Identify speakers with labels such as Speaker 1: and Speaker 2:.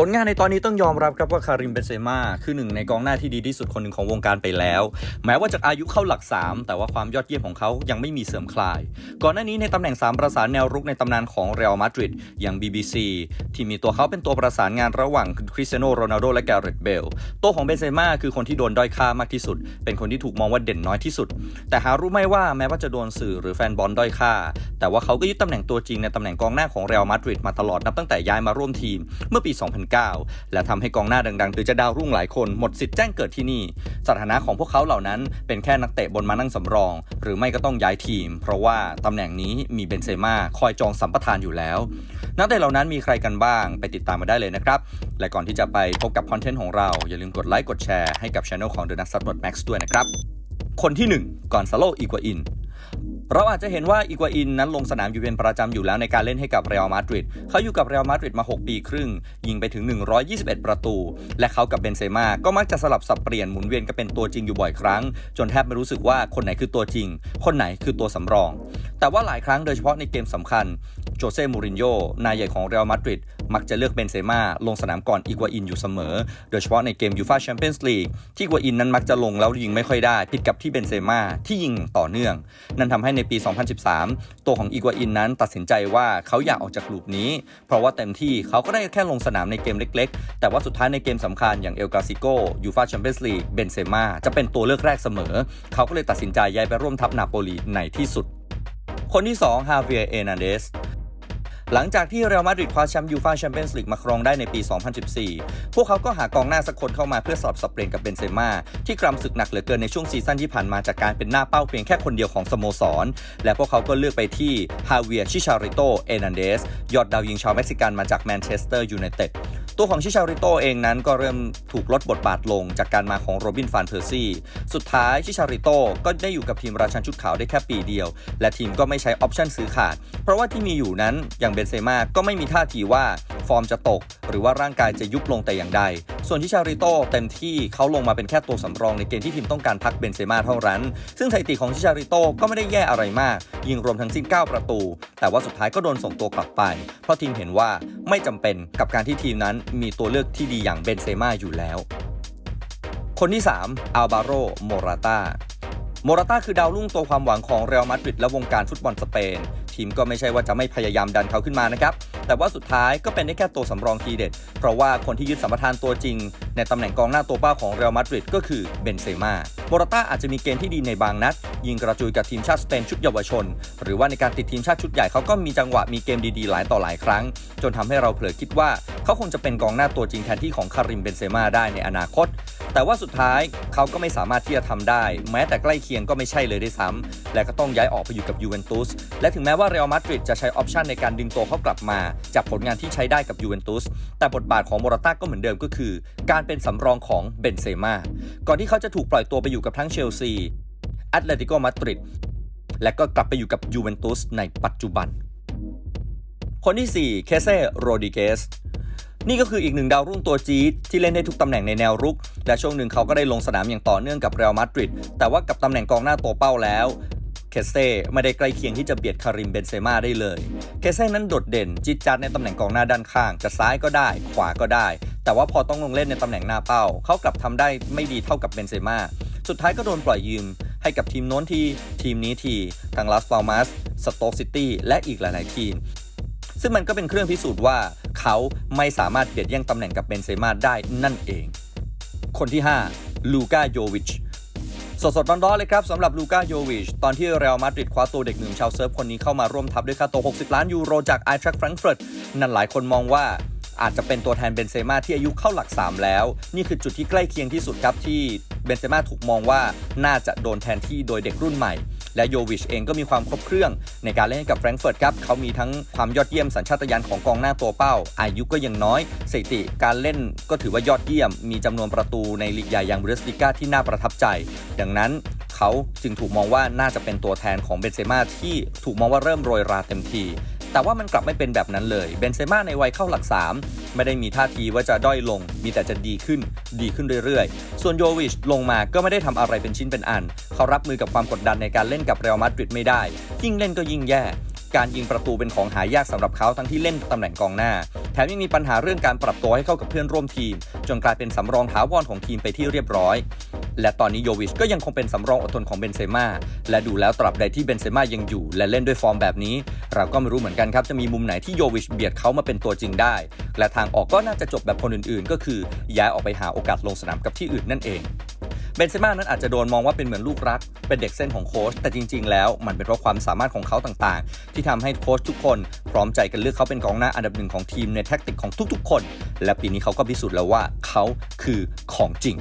Speaker 1: ผลงานในตอนนี้ต้องยอมรับครับว่าคาริมเบนเซม่าคือหนึ่งในกองหน้าที่ดีที่สุดคนหนึ่งของวงการไปแล้ว แม้ว่าจะอายุเข้าหลัก 3 แต่ว่าความยอดเยี่ยมของเขายังไม่มีเสื่อมคลาย ก่อนหน้านี้ในตำแหน่ง 3 ประสานแนวรุกในตำนานของเรอัลมาดริดอย่าง BBC ที่มีตัวเขาเป็นตัวประสานงานระหว่างคริสเตียโนโรนัลโดและแกเรตเบลตัวของเบนเซม่าคือคนที่โดนด้อยค่ามากที่สุด เป็นคนที่ถูกมองว่าเด่นน้อยที่สุด แต่หารู้ไหมว่าแม้ว่าจะโดนสื่อหรือแฟนบอลด้อยค่า แต่ว่าเขาก็ยึดตำแหน่งตัวจริงในตำแหน่งกองหน้าของเรอัลมาดริดมาตลอดนับตั้งแต่ย้ายมาร่วมทีมเมื่อปี 2009และทำให้กองหน้าดังๆ หรือจะดาวรุ่งหลายคนหมดสิทธิ์แจ้งเกิดที่นี่ สถานะของพวกเขาเหล่านั้นเป็นแค่นักเตะบนมานั่งสำรอง หรือไม่ก็ต้องย้ายทีม เพราะว่าตำแหน่งนี้มีเบนเซม่าคอยจองสัมปทานอยู่แล้ว นักเตะเหล่านั้นมีใครกันบ้าง ไปติดตามมาได้เลยนะครับ และก่อนที่จะไปพบกับคอนเทนต์ของเรา อย่าลืมกดไลค์กดแชร์ให้กับช anel ของ The n u t s u b n o t Max ด้วยนะครับคนที่1ก่อนซาโลอีกวาอิน เราอาจจะเห็นว่าอีกัวอินนั้นลงสนามอยู่เป็นประจำอยู่แล้วในการเล่นให้กับเรอัลมาดริดเขาอยู่กับเรอัลมาดริดมา 6 ปีครึ่ง ยิงไปถึง 121 ประตู และเขากับเบนเซม่าก็มักจะสลับสับเปลี่ยนหมุนเวียนกันเป็นตัวจริงอยู่บ่อยครั้ง จนแทบไม่รู้สึกว่าคนไหนคือตัวจริง คนไหนคือตัวสำรอง แต่ว่าหลายครั้งโดยเฉพาะในเกมสำคัญโจเซ่มูรินโญ่นายใหญ่ของเรอัลมาดริดมักจะเลือกเบนเซม่าลงสนามก่อนอีกัวอินอยู่เสมอ โดยเฉพาะในเกมยูฟาแชมเปี้ยนส์ลีกที่อีกัวอินนั้นมักจะลงแล้วยิงไม่ค่อยได้ผิดกับที่เบนเซม่าที่ยิงต่อเนื่อง นั่นทำให้ในปี 2013 ตัวของอีกัวอินนั้นตัดสินใจว่าเขาอยากออกจากกลุ่มนี้ เพราะว่าเต็มที่เขาก็ได้แค่ลงสนามในเกมเล็ก ๆ แต่ว่าสุดท้ายในเกมสำคัญอย่างเอลกาซิโกยูฟาแชมเปี้ยนส์ลีกเบนเซม่าจะเป็นตัวเลือกแรกเสมอ เขาก็เลยตัดสินใจย้ายไปร่วมทัพนาโปลีในที่สุด คนที่2ฮาเวียเอนาเดส หลังจากที่เรอัลมาดริดคว้าแชมป์ยูฟ่าแชมเปี้ยนส์ลีกมาครองได้ในปี 2014 พวกเขาก็หากองหน้าสักคนเข้ามาเพื่อสลับสับเปลี่ยนกับเบนเซม่าที่กรำศึกหนักเหลือเกินในช่วงซีซั่นที่ผ่านมาจากการเป็นหน้าเป้าเพียงแค่คนเดียวของสโมสร และพวกเขาก็เลือกไปที่ฮาเวียชิชาริโต เอนันเดส ยอดดาวยิงชาวเม็กซิกันมาจากแมนเชสเตอร์ยูไนเต็ด ตัวของชิชาริโตเองนั้นก็เริ่มถูกลดบทบาทลงจากการมาของโรบินฟานเพอร์ซี่ สุดท้ายชิชาริโตก็ได้อยู่กับทีมราชันชุดขาวได้แค่ปีเดียว และทีมก็ไม่ใช้ออปชั่นซื้อขาด เพราะว่าที่มีอยู่นั้นอย่างเบนเซม่าก็ไม่มีท่าทีว่าฟอร์มจะตก หรือว่าร่างกายจะยุบลงแต่อย่างใด ส่วนที่ชาริโตเต็มที่เขาลงมาเป็นแค่ตัวสำรองในเกมที่ทีมต้องการพักเบนเซม่าเท่านั้น ซึ่งสถิติของชิชาริโตก็ไม่ได้แย่อะไรมาก ยิงรวมทั้งสิ้น 9 ประตู แต่ว่าสุดท้ายก็โดนส่งตัวกลับไป เพราะทีมเห็นว่า ไม่จำเป็นกับการที่ทีมนั้นมีตัวเลือกที่ดีอย่างเบนเซม่าอยู่แล้ว คนที่ 3 อัลบาโรโมราตา โมราตาคือดาวรุ่งตัวความหวังของเรอัลมาดริดและวงการฟุตบอลสเปน ทีมก็ไม่ใช่ว่าจะไม่พยายามดันเขาขึ้นมานะครับ แต่ว่าสุดท้ายก็เป็นได้แค่ตัวสำรองทีเด็ด เพราะว่าคนที่ยึดสัมปทานตัวจริง ในตำแหน่งกองหน้าตัวเป้าของเรอัลมาดริดก็คือเบนเซม่าโมราตาอาจจะมีเกณฑ์ที่ดีในบางนัด ยิงกระจุยกับทีมชาติสเปนชุดเยาวชน หรือว่าในการติดทีมชาติชุดใหญ่เขาก็มีจังหวะมีเกมดีๆ หลายต่อหลายครั้ง จนทำให้เราเผลอคิดว่าเขาคงจะเป็นกองหน้าตัวจริงแทนที่ของคาริมเบนเซม่าได้ในอนาคต แต่ว่าสุดท้ายเขาก็ไม่สามารถที่จะทำได้ แม้แต่ใกล้เคียงก็ไม่ใช่เลยด้วยซ้ำและก็ต้องย้ายออกไปอยู่กับยูเวนตุสและถึงแม้ว่าเรอัลมาดริดจะใช้ออปชันในการดึงตัวเขากลับมา จากผลงานที่ใช้ได้กับยูเวนตุสแต่บทบาทของโมราต้าก็เหมือนเดิมก็คือ การเป็นสำรองของเบนเซม่าก่อนที่เขาจะถูกปล่อยตัวไปอยู่กับทั้งเชลซีแอตเลติโกมาดริดและก็กลับไปอยู่กับยูเวนตุสในปัจจุบัน คนที่ 4 เคเซ่โรดิเกส นี่ก็คืออีกหนึ่งดาวรุ่งตัวจี๊ดที่เล่นได้ทุกตำแหน่งในแนวรุก และช่วงหนึ่งเขาก็ได้ลงสนามอย่างต่อเนื่องกับเรอัลมาดริดแต่ว่ากับตำแหน่งกองหน้าตัวเป้าแล้วเคเซ่ไม่ได้ใกล้เคียงที่จะเบียดคาริมเบนเซม่าได้เลย เคเซ่นั้นโดดเด่นจิตจัดในตำแหน่งกองหน้าด้านข้าง จะซ้ายก็ได้ ขวาก็ได้ แต่ว่าพอต้องลงเล่นในตำแหน่งหน้าเป้า เขากลับทำได้ไม่ดีเท่ากับเบนเซม่าสุดท้ายก็โดนปล่อยยืม ให้กับทีมโน้นทีทีมนี้ทีทางลาสปาลมาสสโต๊กซิตี้และอีกหลาย ๆ ทีม ซึ่งมันก็เป็นเครื่องพิสูจน์ว่า เขาไม่สามารถเบียดแย่งตำแหน่งกับเบนเซม่าได้นั่นเอง คนที่ 5 ลูกาโยวิชสดๆร้อนๆเลยครับสำหรับลูกาโยวิช ตอนที่เรอัลมาดริดคว้าตัวเด็กหนุ่มชาวเซิร์ฟคนนี้เข้ามาร่วมทัพด้วยค่าตัว 60 ล้านยูโรจากไอทรัคแฟรงก์เฟิร์ตนั่นหลายคนมองว่าอาจจะเป็นตัวแทนเบนเซม่าที่อายุเข้าหลัก 3 แล้ว นี่คือจุดที่ใกล้เคียงที่สุดครับที่เบนเซม่าถูกมองว่าน่าจะโดนแทนที่โดยเด็กรุ่นใหม่ และโยวิชเองก็มีความครบเครื่องในการเล่นกับแฟรงก์เฟิร์ตครับเขามีทั้งความยอดเยี่ยมสัญชาตญาณของกองหน้าตัวเป้า อายุก็ยังน้อยสถิติการเล่นก็ถือว่ายอดเยี่ยม มีจำนวนประตูในลีกใหญ่อย่างบูเดสลิก้าที่น่าประทับใจ ดังนั้นเขาจึงถูกมองว่าน่าจะเป็นตัวแทนของเบนเซม่าที่ถูกมองว่าเริ่มโรยราเต็มทีแต่ว่ามันกลับไม่เป็นแบบนั้นเลย เบนเซม่าในวัยเข้าหลัก 3 ไม่ได้มีท่าทีว่าจะด้อยลง มีแต่จะดีขึ้น ดีขึ้นเรื่อยๆ ส่วนโยวิชลงมาก็ไม่ได้ทำอะไรเป็นชิ้นเป็นอัน เขารับมือกับความกดดันในการเล่นกับเรอัลมาดริดไม่ได้ ยิ่งเล่นก็ยิ่งแย่ การยิงประตูเป็นของหายากสำหรับเขาทั้งที่เล่นตำแหน่งกองหน้า แถมยังมีปัญหาเรื่องการปรับตัวให้เข้ากับเพื่อนร่วมทีม จนกลายเป็นสำรองถาวรของทีมไปที่เรียบร้อย และตอนนี้โยวิชก็ยังคงเป็นสำรองอดทนของเบนเซม่าและดูแล้วตราบใดที่เบนเซม่ายังอยู่ และเล่นด้วยฟอร์มแบบนี้ เราก็ไม่รู้เหมือนกันครับจะมีมุมไหนที่โยวิชเบียดเขามาเป็นตัวจริงได้ และทางออกก็น่าจะจบแบบคนอื่นๆ ก็คือย้ายออกไปหาโอกาสลงสนามกับที่อื่นนั่นเอง เบนเซม่านั้นอาจจะโดนมองว่าเป็นเหมือนลูกรัก เป็นเด็กเส้นของโค้ชแต่จริง ๆ แล้วมันเป็นเพราะความสามารถของเขาต่างๆ ที่ทำให้โค้ชทุกคนพร้อมใจกันเลือกเขาเป็นกองหน้าอันดับหนึ่งของทีมในแท็กติกของทุกๆ คน และปีนี้เขาก็พิสูจน์แล้วว่าเขาคือของจริง